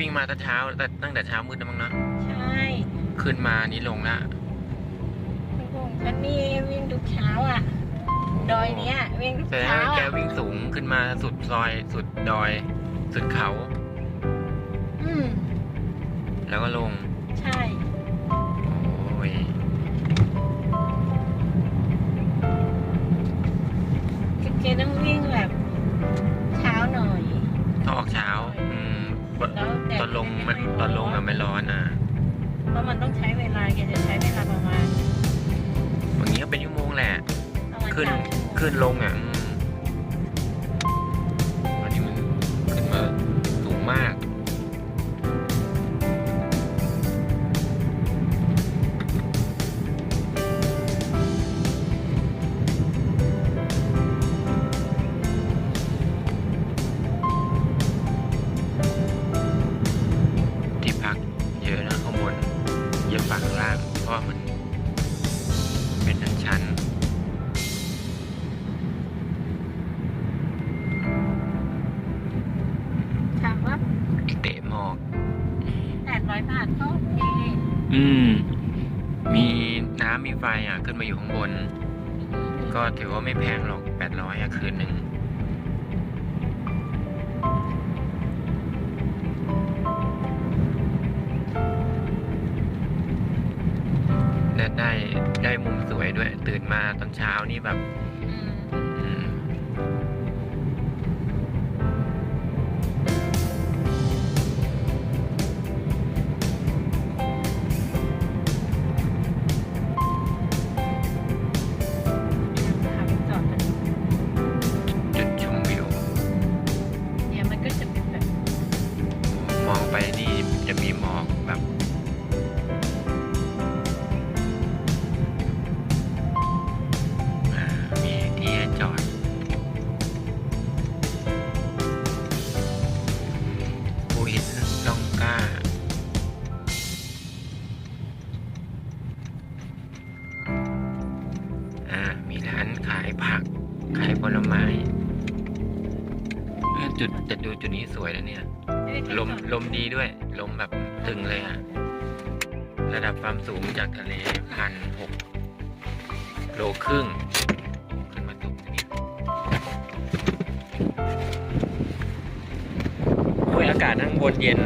วิ่งมาแต่เช้าแต่ตั้งแต่เช้ามืดแล้วมั้งเนาะใช่ขึ้นมานี่ลงละคุณคงฉันนี่วิ่งทุกเช้าอะ ดอยเนี้ยวิ่งทุกแต่เช้าแกอะวิ่งสูงขึ้นมาสุดซอย สุดดอย สุดเขา อืมแล้วก็ลง ใช่ โอ้ยแกต้องวิ่งแบบ เช้าหน่อย ต้องออกเช้า อืมแล้วแดดตอนลงมันไม่ตอนลงอะไม่ร้อนอะเพราะมันต้องใช้เวลาแกจะใช้เวลาประมาณบางทีก็เป็นชั่วโมงแหละ ประมาณขึ้นสามชั่วโมงขึ้นลงอะอืมวันนี้มันขึ้นมาสูงมาก อืม มีน้ำมีไฟอะ ขึ้นมาอยู่ข้างบน ก็ถือว่าไม่แพงหรอกแปดร้อยอะคืนหนึ่งและได้ได้มุมสวยด้วย ตื่นมาตอนเช้านี่แบบ ผัก ขายผลไม้จุดแต่ดูจุดนี้สวยนะเนี่ย ลมลมดีด้วย ลมแบบตึงเลยอะระดับความสูงจากทะเลพันหกโลครึ่งขึ้นมาตรงนี้โอ้ยอากาศข้างบนเย็น